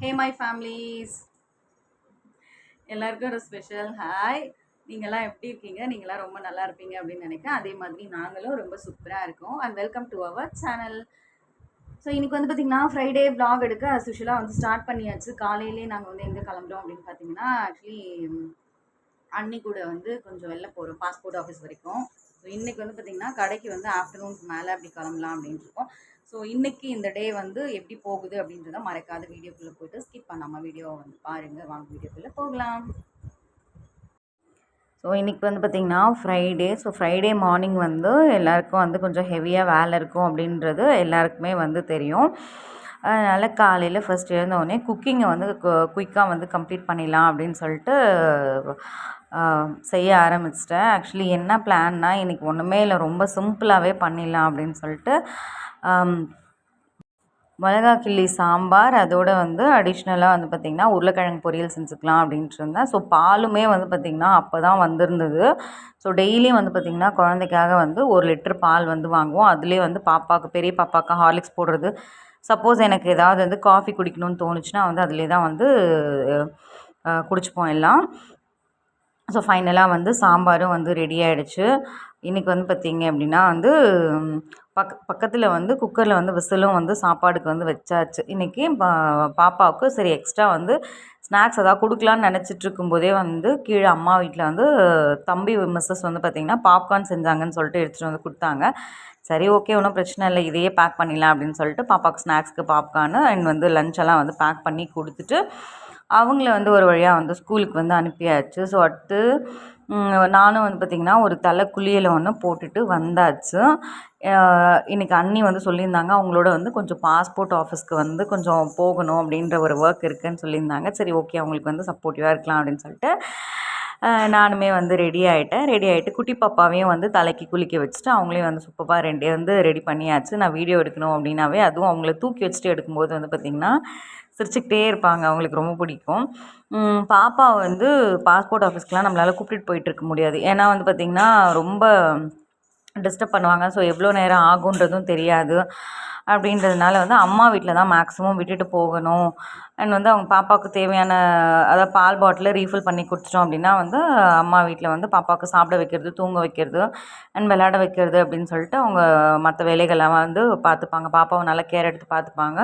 Hey my families எல்லாருக்கும் ஒரு special hi நீங்களாம் எப்படி இருக்கீங்க? நீங்களாம் ரொம்ப நல்லா இருப்பீங்க அப்படின்னு நினைக்கிறேன். அதே மாதிரி நாங்களும் ரொம்ப சூப்பராக இருக்கோம். And welcome to our channel so இன்றைக்கி வந்து பார்த்திங்கன்னா ஃப்ரைடே ப்ளாக் எடுக்க சுஷலாக வந்து ஸ்டார்ட் பண்ணியாச்சு. காலையிலே நாங்கள் வந்து எங்கே கிளம்புறோம் அப்படின்னு பார்த்தீங்கன்னா ஆக்சுவலி அன்னி கூட வந்து கொஞ்சம் வெளில போகிறோம் பாஸ்போர்ட் ஆஃபீஸ் வரைக்கும். ஸோ இன்றைக்கி வந்து பார்த்திங்கன்னா கடைக்கு வந்து ஆஃப்டர்நூனுக்கு மேலே அப்படி கிளம்பலாம் அப்படின்ட்டு இருக்கோம். ஸோ இன்றைக்கி இந்த டே வந்து எப்படி போகுது அப்படின்றத மறக்காத வீடியோக்குள்ளே போயிட்டு ஸ்கிப் பண்ணாமல் வீடியோவை வந்து பாருங்கள் வாங்க வீடியோக்குள்ளே போகலாம். ஸோ இன்றைக்கி வந்து பார்த்திங்கன்னா ஃப்ரைடே ஸோ ஃப்ரைடே மார்னிங் வந்து எல்லாருக்கும் வந்து கொஞ்சம் ஹெவியாக வேலை இருக்கும் அப்படின்றது எல்லாருக்குமே வந்து தெரியும். அதனால் காலையில் ஃபஸ்ட் எழுந்தவுடனே குக்கிங்கை வந்து குயிக்காக வந்து கம்ப்ளீட் பண்ணிடலாம் அப்படின்னு சொல்லிட்டு செய்ய ஆரம்பிச்சிட்டேன். ஆக்சுவலி என்ன பிளான்னா இன்றைக்கி ஒன்றுமே இல்லை. ரொம்ப சிம்பிளாகவே பண்ணிடலாம் அப்படின்னு சொல்லிட்டு மிளகா கிள்ளி சாம்பார் அதோடு வந்து அடிஷ்னலாக வந்து பார்த்திங்கன்னா உருளைக்கிழங்கு பொரியல் செஞ்சுக்கலாம் அப்படின்ட்டு இருந்தேன். ஸோ பாலுமே வந்து பார்த்திங்கன்னா அப்போ தான் வந்திருந்தது. ஸோ டெய்லியும் வந்து பார்த்திங்கன்னா குழந்தைக்காக வந்து ஒரு லிட்டர் பால் வந்து வாங்குவோம். அதுலேயே வந்து பாப்பாவுக்கு பெரிய பாப்பாவுக்கு ஹார்லிக்ஸ் போடுறது. சப்போஸ் எனக்கு ஏதாவது வந்து காஃபி குடிக்கணும்னு தோணுச்சுன்னா வந்து அதிலே தான் வந்து குடிச்சுப்போம் எல்லாம். ஸோ ஃபைனலாக வந்து சாம்பாரும் வந்து ரெடி ஆகிடுச்சு இன்றைக்கி வந்து பார்த்திங்க அப்படின்னா வந்து பக் பக்கத்தில் வந்து குக்கரில் வந்து விசிலும் வந்து சாப்பாடுக்கு வந்து வச்சாச்சு. இன்றைக்கி பா பாப்பாவுக்கு சரி எக்ஸ்ட்ரா வந்து ஸ்நாக்ஸ் ஏதாவது கொடுக்கலான்னு நினச்சிட்டு இருக்கும்போதே வந்து கீழே அம்மா வீட்டில் வந்து தம்பி மிஸ்ஸஸ் வந்து பார்த்திங்கன்னா பாப்கார்ன் செஞ்சாங்கன்னு சொல்லிட்டு எடுத்துகிட்டு வந்து கொடுத்தாங்க. சரி ஓகே ஒன்றும் பிரச்சனை இல்லை இதையே பேக் பண்ணிடலாம் அப்படின்னு சொல்லிட்டு பாப்பாவுக்கு ஸ்நாக்ஸ்க்கு பாப்கார்னு அண்ட் வந்து லஞ்ச் எல்லாம் வந்து பேக் பண்ணி கொடுத்துட்டு அவங்கள வந்து ஒரு வழியாக வந்து ஸ்கூலுக்கு வந்து அனுப்பியாச்சு. ஸோ அடுத்து நானும் வந்து பார்த்திங்கன்னா ஒரு தலை குளியலை ஒன்று போட்டுட்டு வந்தாச்சு. இன்றைக்கி அண்ணி வந்து சொல்லியிருந்தாங்க அவங்களோட வந்து கொஞ்சம் பாஸ்போர்ட் ஆஃபீஸ்க்கு வந்து கொஞ்சம் போகணும் அப்படின்ற ஒரு ஒர்க் இருக்குதுன்னு சொல்லியிருந்தாங்க. சரி ஓகே அவங்களுக்கு வந்து சப்போர்ட்டிவாக இருக்கலாம் அப்படின்னு சொல்லிட்டு நானுமே வந்து ரெடி ஆகிட்டேன் ரெடி ஆகிட்டு குட்டி பாப்பாவையும் வந்து தலைக்கு குளிக்க வச்சுட்டு அவங்களையும் வந்து சூப்பராக ரெண்டே வந்து ரெடி பண்ணியாச்சு. நான் வீடியோ எடுக்கணும் அப்படின்னாவே அதுவும் அவங்கள தூக்கி வச்சுட்டு எடுக்கும்போது வந்து பார்த்திங்கன்னா சிரிச்சுக்கிட்டே இருப்பாங்க. அவங்களுக்கு ரொம்ப பிடிக்கும். பாப்பா வந்து பாஸ்போர்ட் ஆஃபீஸ்க்குலாம் நம்மளால் கூப்பிட்டுட்டு போயிட்டுருக்க முடியாது. ஏன்னா வந்து பார்த்திங்கன்னா ரொம்ப டிஸ்டர்ப் பண்ணுவாங்க. ஸோ எவ்வளோ நேரம் ஆகுன்றதும் தெரியாது. அப்படின்றதுனால வந்து அம்மா வீட்டில் தான் மேக்ஸிமம் விட்டுட்டு போகணும். அண்ட் வந்து அவங்க பாப்பாவுக்கு தேவையான அதாவது பால் பாட்டிலை ரீஃபில் பண்ணி கொடுத்துட்டோம் அப்படின்னா வந்து அம்மா வீட்டில் வந்து பாப்பாவுக்கு சாப்பிட வைக்கிறது தூங்க வைக்கிறது அண்ட் விளையாட வைக்கிறது அப்படின்னு சொல்லிட்டு அவங்க மற்ற வேலைகள்லாம் வந்து பார்த்துப்பாங்க பாப்பாவை நல்லா கேர் எடுத்து பார்த்துப்பாங்க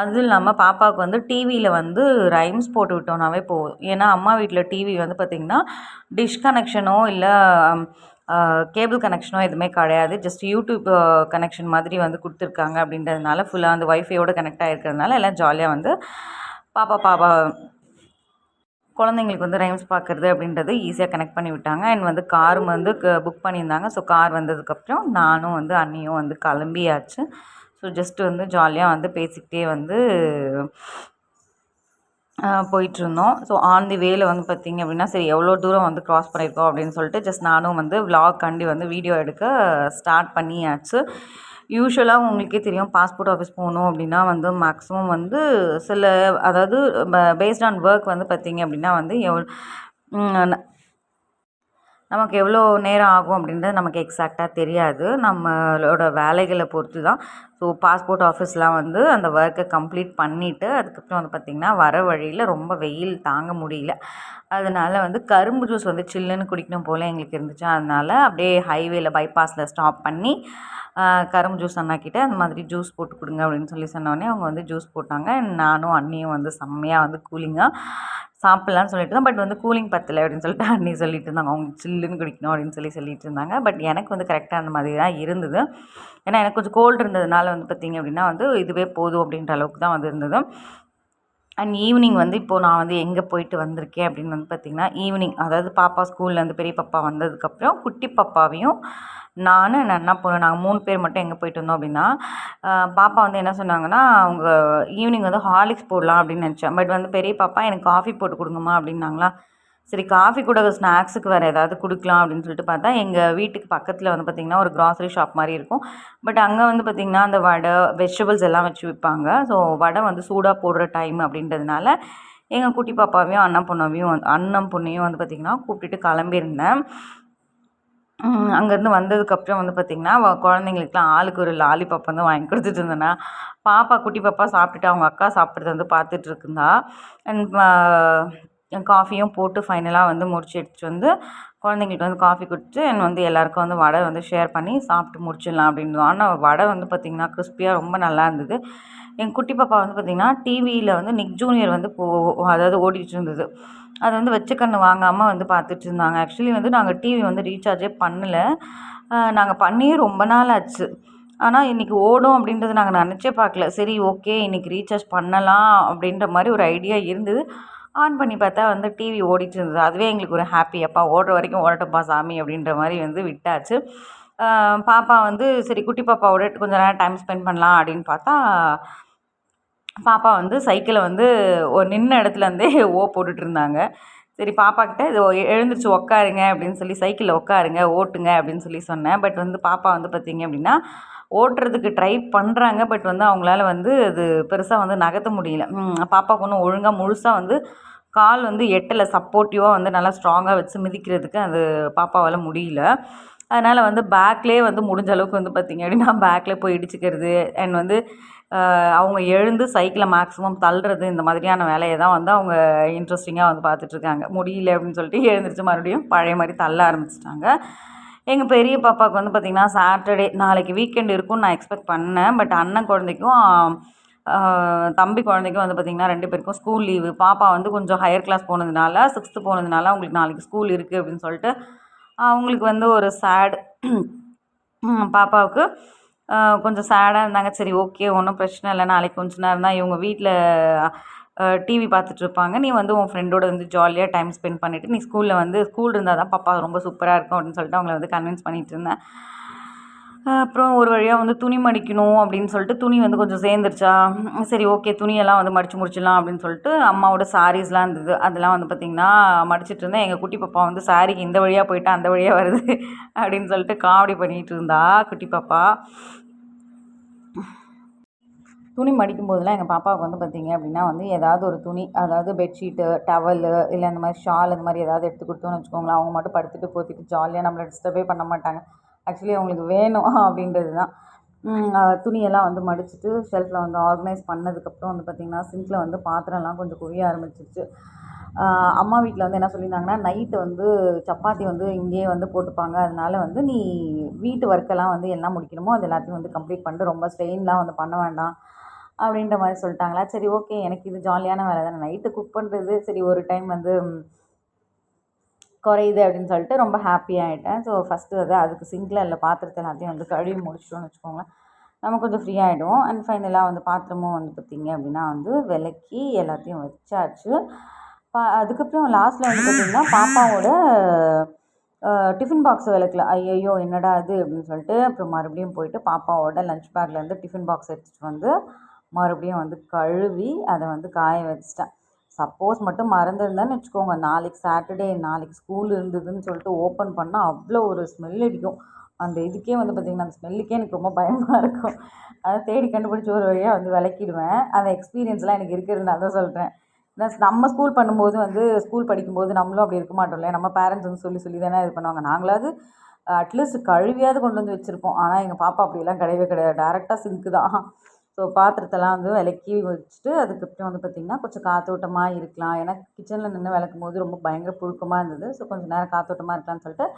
அதுவும் இல்லாமல் பாப்பாவுக்கு வந்து டிவியில் வந்து ரைம்ஸ் போட்டு விட்டோம்னாவே போதும். ஏன்னா அம்மா வீட்டில் டிவி வந்து பார்த்திங்கன்னா டிஷ் கனெக்ஷனோ இல்லை கேபிள் கனெக்ஷனோ எதுவுமே கிடையாது. ஜஸ்ட் யூடியூப் கனெக்ஷன் மாதிரி வந்து கொடுத்துருக்காங்க அப்படின்றதுனால ஃபுல்லாக வந்து ஒய்ஃபையோடு கனெக்ட் ஆகிருக்கிறதுனால எல்லாம் ஜாலியாக வந்து பாப்பா பாப்பா குழந்தைங்களுக்கு வந்து ரைம்ஸ் பார்க்குறது அப்படின்றது ஈஸியாக கனெக்ட் பண்ணி விட்டாங்க. அண்ட் வந்து காரும் வந்து புக் பண்ணியிருந்தாங்க. ஸோ கார் வந்ததுக்கப்புறம் நானும் வந்து அண்ணியும் வந்து கிளம்பியாச்சு. ஸோ ஜஸ்ட் வந்து ஜாலியாக வந்து பேசிக்கிட்டே வந்து போயிட்டுருந்தோம். ஸோ ஆன் தி வேல வந்து பார்த்திங்க அப்படின்னா சரி எவ்வளோ தூரம் வந்து க்ராஸ் பண்ணியிருக்கோம் அப்படின்னு சொல்லிட்டு ஜஸ்ட் நானும் வந்து விலாக் கண்டி வந்து வீடியோ எடுக்க ஸ்டார்ட் பண்ணியாச்சு. யூஸ்வலாக உங்களுக்கே தெரியும் பாஸ்போர்ட் ஆஃபீஸ் போகணும் அப்படின்னா வந்து மேக்ஸிமம் வந்து சில அதாவது பேஸ்ட் ஆன் ஒர்க் வந்து பார்த்திங்க அப்படின்னா வந்து எவ்வளோ நமக்கு எவ்வளோ நேரம் ஆகும் அப்படின்றது நமக்கு எக்ஸாக்டாக தெரியாது. நம்மளோட வேலைகளை பொறுத்து தான் ஸோ பாஸ்போர்ட் ஆஃபீஸ்லாம் வந்து அந்த ஒர்க்கை கம்ப்ளீட் பண்ணிவிட்டு அதுக்கப்புறம் வந்து பார்த்திங்கன்னா வர வழியில் ரொம்ப வெயில் தாங்க முடியல. அதனால் வந்து கரும்பு ஜூஸ் வந்து சில்லுன்னு குடிக்கணும் போல் எங்களுக்கு இருந்துச்சு. அதனால் அப்படியே ஹைவேல பைபாஸில் ஸ்டாப் பண்ணி கரும்பு ஜூஸ் அண்ணாக்கிட்ட அந்த மாதிரி ஜூஸ் போட்டு கொடுங்க அப்படின்னு சொல்லி சொன்னோடனே அவங்க வந்து ஜூஸ் போட்டாங்க. நானும் அண்ணியும் வந்து செம்மையாக வந்து கூலிங்காக சாப்பிட்லான்னு சொல்லிட்டு தான் பட் வந்து கூலிங் பத்தலை அப்படின்னு சொல்லிட்டு அண்ணி சொல்லிட்டு இருந்தாங்க. அவங்க சில்லுன்னு குடிக்கணும் அப்படின்னு சொல்லி சொல்லிட்டு இருந்தாங்க. பட் எனக்கு வந்து கரெக்டாக அந்த மாதிரி தான் இருந்தது. ஏன்னா எனக்கு கொஞ்சம் கோல்டு இருந்ததுனால வந்து பார்த்திங்க அப்படின்னா வந்து இதுவே போதும் அப்படின்ற அளவுக்கு தான் வந்து இருந்தது. அண்ட் ஈவினிங் வந்து இப்போது நான் வந்து எங்கே போயிட்டு வந்திருக்கேன் அப்படின்னு வந்து பார்த்திங்கன்னா ஈவினிங் அதாவது பாப்பா ஸ்கூல்லேருந்து பெரிய பாப்பா வந்ததுக்கப்புறம் குட்டி பாப்பாவையும் நான் என் அண்ணா பொண்ணு நாங்கள் மூணு பேர் மட்டும் எங்கே போயிட்டு வந்தோம் அப்படின்னா பாப்பா வந்து என்ன சொன்னாங்கன்னா அவங்க ஈவினிங் வந்து ஹார்லிக்ஸ் போடலாம் அப்படின்னு நினச்சேன். பட் வந்து பெரிய பாப்பா எனக்கு காஃபி போட்டு கொடுங்கம்மா அப்படின்னாங்களா. சரி காஃபி கூட ஸ்நாக்ஸுக்கு வேறு ஏதாவது கொடுக்கலாம் அப்படின்னு சொல்லிட்டு பார்த்தா எங்கள் வீட்டுக்கு பக்கத்தில் வந்து பார்த்திங்கன்னா ஒரு க்ராசரி ஷாப் மாதிரி இருக்கும். பட் அங்கே வந்து பார்த்திங்கன்னா அந்த வடை வெஜிடபிள்ஸ் எல்லாம் வச்சு விற்பாங்க ஸோ வடை வந்து சூடாக போடுற டைம் அப்படின்றதுனால எங்கள் குட்டி பாப்பாவையும் அண்ணன் பொண்ணாவையும் வந்து- அண்ணன் பொண்ணையும் வந்து பார்த்திங்கன்னா கூப்பிட்டுட்டு கிளம்பியிருந்தேன். அங்கேருந்து வந்ததுக்கப்புறம் வந்து பார்த்திங்கன்னா குழந்தைங்களுக்குலாம் ஆளுக்கு ஒரு லாலிபாப் வந்து வாங்கி கொடுத்துட்டு இருந்தேன்னா பாப்பா குட்டி பாப்பா சாப்பிட்டுட்டு அவங்க அக்கா சாப்பிட்றது வந்து பார்த்துட்டு இருந்தா அண்ட் காஃபியும் போட்டு ஃபைனலாக வந்து முடிச்சு எடுத்துகிட்டு வந்து குழந்தைங்களுக்கு வந்து காஃபி கொடுத்து என் வந்து எல்லாருக்கும் வந்து வடை வந்து ஷேர் பண்ணி சாப்பிட்டு முடிச்சிடலாம் அப்படின்னு ஆனால் வடை வந்து பார்த்திங்கன்னா கிறிஸ்பியாக ரொம்ப நல்லா இருந்தது. என் குட்டி பாப்பா வந்து பார்த்திங்கன்னா டிவியில் வந்து நிக் ஜூனியர் வந்து போ அதாவது ஓடிட்டு இருந்தது. அது வந்து வச்ச கண்ணு வாங்காமல் வந்து பார்த்துட்டு இருந்தாங்க. ஆக்சுவலி வந்து நாங்கள் டிவி வந்து ரீசார்ஜே பண்ணலை. நாங்கள் பண்ணியே ரொம்ப நாள் ஆச்சு. ஆனால் இன்றைக்கி ஓடும் அப்படின்றத நாங்கள் நினச்சே பார்க்கல. சரி ஓகே இன்றைக்கி ரீசார்ஜ் பண்ணலாம் அப்படின்ற மாதிரி ஒரு ஐடியா இருந்தது. ஆன் பண்ணி பார்த்தா வந்து டிவி ஓடிட்டு இருந்தது அதுவே எங்களுக்கு ஒரு ஹாப்பி அப்பா ஓடுற வரைக்கும் ஓடட்டப்பா சாமி அப்படின்ற மாதிரி வந்து விட்டாச்சு. பாப்பா வந்து சரி குட்டி பாப்பாவோட கொஞ்சம் நேரம் டைம் ஸ்பெண்ட் பண்ணலாம் அப்படின்னு பார்த்தா பாப்பா வந்து சைக்கிளை வந்து நின்ன இடத்துலேருந்தே ஓ போட்டுட்ருந்தாங்க சரி பாப்பாக்கிட்ட இது எழுந்திரிச்சு உக்காருங்க அப்படின்னு சொல்லி சைக்கிளில் உட்காருங்க ஓட்டுங்க அப்படின்னு சொல்லி சொன்னேன். பட் வந்து பாப்பா வந்து பார்த்திங்க அப்படின்னா ஓட்டுறதுக்கு ட்ரை பண்ணுறாங்க பட் வந்து அவங்களால வந்து அது பெருசாக வந்து நகர்த்த முடியல. பாப்பாவுக்கு ஒன்றும் ஒழுங்காக முழுசாக வந்து கால் வந்து எட்டில் சப்போர்ட்டிவாக வந்து நல்லா ஸ்ட்ராங்காக வச்சு மிதிக்கிறதுக்கு அது பாப்பாவால் முடியல. அதனால் வந்து பேக்லேயே வந்து முடிஞ்ச அளவுக்கு வந்து பார்த்திங்க அப்படின்னா பேக்கில் போய் இடிச்சுக்கிறது அண்ட் வந்து அவங்க எழுந்து சைக்கிளை மேக்ஸிமம் தள்ளுறது இந்த மாதிரியான வேலையை தான் வந்து அவங்க இன்ட்ரெஸ்டிங்காக வந்து பார்த்துட்ருக்காங்க முடியல அப்படின்னு சொல்லிட்டு எழுந்திரிச்சு மறுபடியும் பழைய மாதிரி தள்ள ஆரம்பிச்சிட்டாங்க. எங்கள் பெரிய பாப்பாவுக்கு வந்து பார்த்திங்கன்னா சாட்டர்டே நாளைக்கு வீக்கெண்ட் இருக்கும்னு நான் எக்ஸ்பெக்ட் பண்ணேன். பட் அண்ணன் குழந்தைக்கும் தம்பி குழந்தைக்கும் வந்து பார்த்திங்கன்னா ரெண்டு பேருக்கும் ஸ்கூல் லீவு பாப்பா வந்து கொஞ்சம் ஹையர் கிளாஸ் போனதுனால சிக்ஸ்த்து போனதுனால அவங்களுக்கு நாளைக்கு ஸ்கூல் இருக்குது அப்படின்னு சொல்லிட்டு அவங்களுக்கு வந்து ஒரு சேடு பாப்பாவுக்கு கொஞ்சம் சேடாக இருந்தாங்க. சரி ஓகே ஒன்றும் பிரச்சனை இல்லை. நாளைக்கு கொஞ்ச நேரம் தான் இவங்க வீட்டில் டிவி பார்த்துட்ருப்பாங்க நீ வந்து உன் ஃப்ரெண்டோட வந்து ஜாலியாக டைம் ஸ்பெண்ட் பண்ணிவிட்டு நீ ஸ்கூலில் வந்து ஸ்கூல் இருந்தால் தான் பாப்பா ரொம்ப சூப்பராக இருக்கும் அப்படின்னு சொல்லிட்டு அவங்கள வந்து கன்வின்ஸ் பண்ணிகிட்டு இருந்தேன். அப்புறம் ஒரு வழியாக வந்து துணி மடிக்கணும் அப்படின்னு சொல்லிட்டு துணி வந்து கொஞ்சம் சேர்ந்துருச்சா? சரி ஓகே துணியெல்லாம் வந்து மடித்து முடிச்சிடலாம் அப்படின்னு சொல்லிட்டு அம்மாவோட சாரீஸ்லாம் இருந்தது. அதெல்லாம் வந்து பார்த்திங்கன்னா மடிச்சிட்டு இருந்தேன். எங்கள் குட்டி பாப்பா வந்து சாரிக்கு இந்த வழியாக போயிட்டா அந்த வழியாக வருது அப்படின்னு சொல்லிட்டு காமெடி பண்ணிகிட்டு இருந்தா குட்டி பாப்பா. துணி மடிக்கும் போதெல்லாம் எங்கள் பாப்பாவுக்கு வந்து பார்த்திங்க அப்படின்னா வந்து ஏதாவது ஒரு துணி அதாவது பெட்ஷீட்டு டவலு இல்லை இந்த மாதிரி ஷால் அந்த மாதிரி ஏதாவது எடுத்து கொடுத்தோன்னு வச்சுக்கோங்களேன். அவங்க மட்டும் படுத்துட்டு போத்திட்டு ஜாலியாக நம்மளை டிஸ்டர்பே பண்ண மாட்டாங்க. ஆக்சுவலி அவங்களுக்கு வேணும் அப்படின்றது தான் துணியெல்லாம் வந்து மடிச்சுட்டு ஷெல்ஃபில் வந்து ஆர்கனைஸ் பண்ணதுக்கப்புறம் வந்து பார்த்திங்கன்னா சிங்கில் வந்து பாத்திரம்லாம் கொஞ்சம் குவிய ஆரம்பிச்சிருச்சு. அம்மா வீட்டில் வந்து என்ன சொல்லியிருந்தாங்கன்னா நைட்டு வந்து சப்பாத்தி வந்து இங்கேயே வந்து போட்டுப்பாங்க. அதனால வந்து நீ வீட்டு ஒர்க்கெல்லாம் வந்து என்ன முடிக்கணுமோ அது எல்லாத்தையும் வந்து கம்ப்ளீட் பண்ணிட்டு ரொம்ப ஸ்ட்ரெயின்லாம் வந்து பண்ண வேண்டாம் அப்படின்ற மாதிரி சொல்லிட்டாங்களா? சரி ஓகே எனக்கு இது ஜாலியான வேலை தானே. நைட்டு குக் பண்ணுறது சரி ஒரு டைம் வந்து குறையுது அப்படின்னு சொல்லிட்டு ரொம்ப ஹாப்பி ஆகிட்டேன் ஸோ ஃபஸ்ட்டு அதை அதுக்கு சிங்கில் இல்லை பாத்திரத்தை எல்லாத்தையும் வந்து கழுவி முடிச்சிட்டோம்னு வச்சுக்கோங்களேன் நம்ம கொஞ்சம் ஃப்ரீ ஆகிடும் அண்ட் ஃபைனலாக வந்து பாத்திரமும் வந்து பார்த்திங்க அப்படின்னா வந்து விளக்கி எல்லாத்தையும் வச்சாச்சு. பா அதுக்கப்புறம் லாஸ்ட்டில் வந்து பார்த்திங்கன்னா பாப்பாவோட டிஃபன் பாக்ஸ் விளக்கல ஐயையோ என்னடா இது? அப்படின்னு சொல்லிட்டு அப்புறம் மறுபடியும் போயிட்டு பாப்பாவோட லஞ்ச் பேக்லேருந்து டிஃபன் பாக்ஸ் எடுத்துகிட்டு வந்து மறுபடியும் வந்து கழுவி அதை வந்து காய வச்சிட்டேன். சப்போஸ் மட்டும் மறந்துருந்தேன்னு வச்சுக்கோங்க. நாளைக்கு சாட்டர்டே நாளைக்கு ஸ்கூல் இருந்ததுன்னு சொல்லிட்டு ஓப்பன் பண்ணால் அவ்வளோ ஒரு ஸ்மெல் அடிக்கும். அந்த இதுக்கே வந்து பார்த்திங்கன்னா அந்த ஸ்மெல்லுக்கே எனக்கு ரொம்ப பயமாக இருக்கும். அதை தேடி கண்டுபிடிச்சி ஒரு வழியாக வந்து விளக்கிடுவேன். அந்த எக்ஸ்பீரியன்ஸ்லாம் எனக்கு இருக்கிறதுனால தான் சொல்கிறேன் நம்ம ஸ்கூல் பண்ணும்போது வந்து ஸ்கூல் படிக்கும்போது நம்மளும் அப்படி இருக்க மாட்டோம் இல்லையா? நம்ம பேரண்ட்ஸ் வந்து சொல்லி சொல்லி தானே இது பண்ணுவாங்க. நாங்களாவது அட்லீஸ்ட் கழுவியாவது கொண்டு வந்து வச்சுருப்போம். ஆனால் எங்கள் பாப்பா அப்படிலாம் கிடையவே கிடையாது. டேரெக்டாக சிங்க்கு தான். ஸோ பாத்திரத்தெல்லாம் வந்து விளக்கி வச்சுட்டு அதுக்கப்புறம் வந்து பார்த்திங்கன்னா கொஞ்சம் காற்றோட்டமாக இருக்கலாம். ஏன்னா கிச்சனில் நின்று விளக்கும் போது ரொம்ப பயங்கர புழுக்கமாக இருந்தது. ஸோ கொஞ்சம் நேரம் காற்றோட்டமாக இருக்கலாம்னு சொல்லிட்டு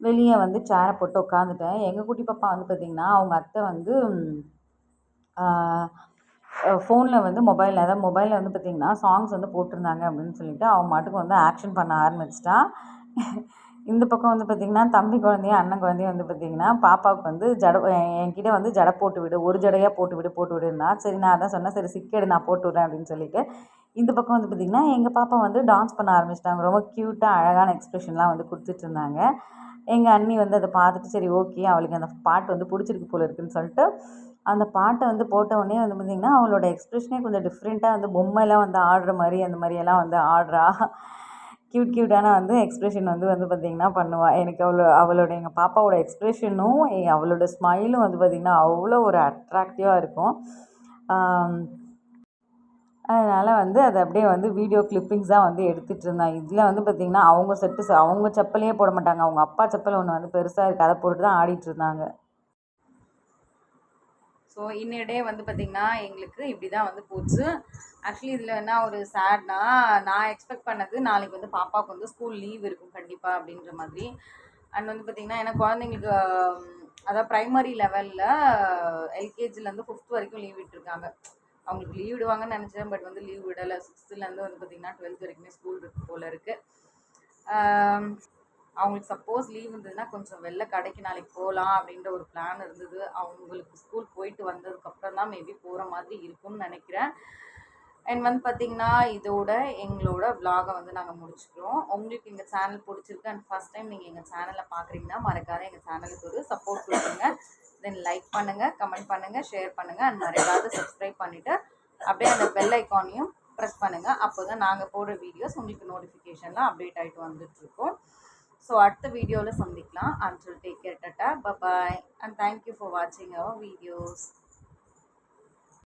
வெளியே வந்து சேரை போட்டு உட்காந்துட்டேன் எங்கள் குட்டி பாப்பா வந்து பார்த்திங்கன்னா அவங்க அத்தை வந்து ஃபோனில் வந்து மொபைலில் அதாவது மொபைலில் வந்து பார்த்திங்கன்னா சாங்ஸ் வந்து போட்டிருந்தாங்க அப்படின்னு சொல்லிட்டு அவங்க மாட்டுக்கு வந்து ஆக்ஷன் பண்ண ஆரம்பிச்சிட்டா. இந்த பக்கம் வந்து பார்த்திங்கன்னா தம்பி குழந்தையும் அண்ணன் குழந்தையும் வந்து பார்த்திங்கன்னா பாப்பாவுக்கு வந்து ஜட என்கிட்ட வந்து ஜடை போட்டு விடு ஒரு ஜடையாக போட்டு விடு போட்டு விடுன்னா சரி நான் அதான் சொன்னேன் சரி சிக்கெடு நான் போட்டு விட்றேன் அப்படின்னு சொல்லிட்டு இந்த பக்கம் வந்து பார்த்திங்கன்னா எங்கள் பாப்பா வந்து டான்ஸ் பண்ண ஆரம்பிச்சிட்டாங்க. ரொம்ப க்யூட்டாக அழகான எக்ஸ்ப்ரெஷன்லாம் வந்து கொடுத்துட்ருந்தாங்க எங்கள் அண்ணி வந்து அதை பார்த்துட்டு சரி ஓகே அவளுக்கு அந்த பாட்டு வந்து பிடிச்சிருக்கு போல இருக்குன்னு சொல்லிட்டு அந்த பாட்டை வந்து போட்ட உடனே வந்து பார்த்திங்கன்னா அவளோட எக்ஸ்ப்ரெஷனே கொஞ்சம் டிஃப்ரெண்ட்டாக வந்து பொம்மைலாம் வந்து ஆடுற மாதிரி அந்த மாதிரியெல்லாம் வந்து ஆடுறா. க்யூட் க்யூட்டான வந்து எக்ஸ்ப்ரெஷன் வந்து வந்து பார்த்திங்கன்னா பண்ணுவாள் எனக்கு அவ்வளோ அவளோட எங்கள் பாப்பாவோட எக்ஸ்ப்ரெஷனும் அவளோட ஸ்மைலும் வந்து பார்த்திங்கன்னா அவ்வளோ ஒரு அட்ராக்டிவாக இருக்கும். அதனால் வந்து அதை அப்படியே வந்து வீடியோ கிளிப்பிங்ஸ் தான் வந்து எடுத்துகிட்டு இருந்தேன் இதில் வந்து பார்த்திங்கன்னா அவங்க செட்டு அவங்க செப்பலையே போட மாட்டாங்க. அவங்க அப்பா செப்பல் ஒன்று வந்து பெருசாக இருக்குது அதை போட்டு தான் ஆடிட்டு இருந்தாங்க. ஸோ இன்னைய டே வந்து பார்த்திங்கன்னா எங்களுக்கு இப்படி தான் வந்து போச்சு. ஆக்சுவலி இதில் என்ன ஒரு சேட்னா நான் எக்ஸ்பெக்ட் பண்ணது நாளைக்கு வந்து பாப்பாவுக்கு வந்து ஸ்கூல் லீவ் இருக்கும் கண்டிப்பாக அப்படின்ற மாதிரி. அண்ட் வந்து பார்த்திங்கன்னா ஏன்னா குழந்தைங்களுக்கு அதாவது ப்ரைமரி லெவலில் எல்கேஜிலேருந்து ஃபிஃப்த் வரைக்கும் லீவ் விட்டுருக்காங்க. அவங்களுக்கு லீவ் விடுவாங்கன்னு நினச்சேன் பட் வந்து லீவ் விடலை. சிக்ஸ்த்துலேருந்து வந்து பார்த்திங்கன்னா டுவெல்த் வரைக்குமே ஸ்கூல் இருக்கு போல் இருக்குது அவங்களுக்கு சப்போஸ் லீவ் இருந்ததுன்னா கொஞ்சம் வெளில கடைக்கு நாளைக்கு போகலாம் அப்படின்ற ஒரு பிளான் இருந்தது. அவங்களுக்கு ஸ்கூல் போயிட்டு வந்ததுக்கப்புறம் தான் மேபி போகிற மாதிரி இருக்கும்னு நினைக்கிறேன். அண்ட் வந்து பார்த்திங்கன்னா இதோட எங்களோட விலாகை வந்து நாங்கள் முடிச்சுக்கிறோம். உங்களுக்கு எங்கள் சேனல் பிடிச்சிருக்கு அண்ட் ஃபஸ்ட் டைம் நீங்கள் எங்கள் சேனலை பார்க்குறீங்கன்னா மறக்காத எங்கள் சேனலுக்கு ஒரு சப்போர்ட் கொடுத்துருங்க தென் லைக் பண்ணுங்கள் கமெண்ட் பண்ணுங்கள் ஷேர் பண்ணுங்கள் அண்ட் மறக்காத சப்ஸ்கிரைப் பண்ணிவிட்டு அப்படியே அந்த பெல் ஐக்கானையும் ப்ரெஸ் பண்ணுங்கள் அப்போ தான் நாங்கள் போடுற வீடியோஸ் உங்களுக்கு நோட்டிஃபிகேஷன்லாம் அப்டேட் ஆகிட்டு வந்துட்டுருக்கோம் ஸோ அடுத்த வீடியோவில் சந்திக்கலாம். Until take care tata bye bye and thank you for வாட்சிங் அவர் வீடியோஸ்